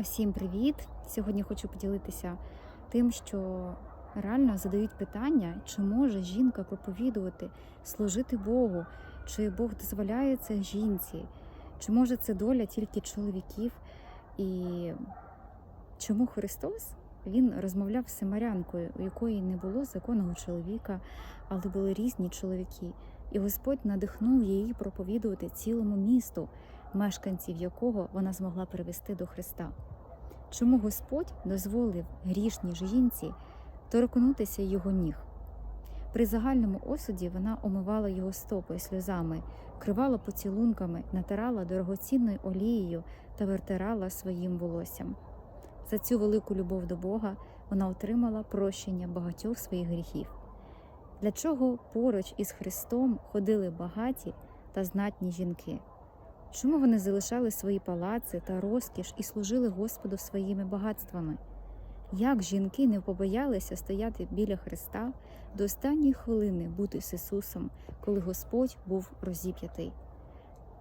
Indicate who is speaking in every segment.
Speaker 1: Усім привіт! Сьогодні хочу поділитися тим, що реально задають питання, чи може жінка проповідувати, служити Богу, чи Бог дозволяє це жінці, чи може це доля тільки чоловіків, і чому Христос він розмовляв з Самарянкою, у якої не було законного чоловіка, але були різні чоловіки. І Господь надихнув її проповідувати цілому місту, мешканців якого вона змогла привести до Христа. Чому Господь дозволив грішній жінці торкнутися його ніг? При загальному осуді вона омивала його стопи сльозами, кривала поцілунками, натирала дорогоцінною олією та вертирала своїм волоссям. За цю велику любов до Бога вона отримала прощення багатьох своїх гріхів. Для чого поруч із Христом ходили багаті та знатні жінки? Чому вони залишали свої палаци та розкіш і служили Господу своїми багатствами? Як жінки не побоялися стояти біля Христа до останньої хвилини бути з Ісусом, коли Господь був розіп'ятий?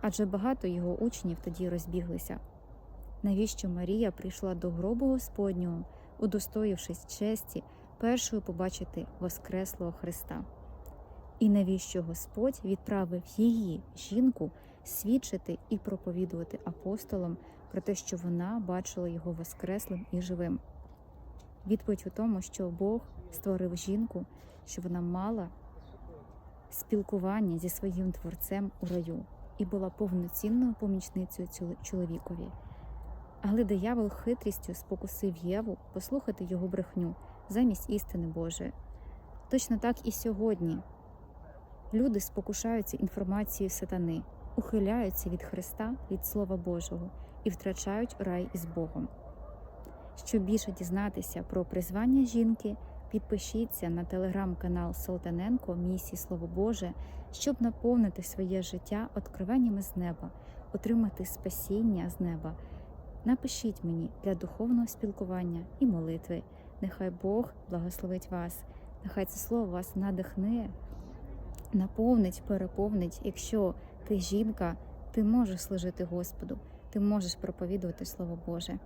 Speaker 1: Адже багато його учнів тоді розбіглися. Навіщо Марія прийшла до гробу Господнього, удостоївшись честі, першою побачити Воскреслого Христа? І навіщо Господь відправив її, жінку, свідчити і проповідувати апостолам про те, що вона бачила його воскреслим і живим? Відповідь у тому, що Бог створив жінку, що вона мала спілкування зі своїм творцем у раю і була повноцінною помічницею чоловікові. Але диявол хитрістю спокусив Єву послухати його брехню замість істини Божої. Точно так і сьогодні люди спокушаються інформацією сатани, ухиляються від Христа, від Слова Божого і втрачають рай із Богом. Щоб більше дізнатися про призвання жінки, підпишіться на телеграм-канал Солтаненко Місії Слово Боже, щоб наповнити своє життя откровеннями з неба, отримати спасіння з неба. Напишіть мені для духовного спілкування і молитви. Нехай Бог благословить вас, нехай це слово вас надихне, наповнить, переповнить. Якщо ти жінка, ти можеш служити Господу, ти можеш проповідувати Слово Боже.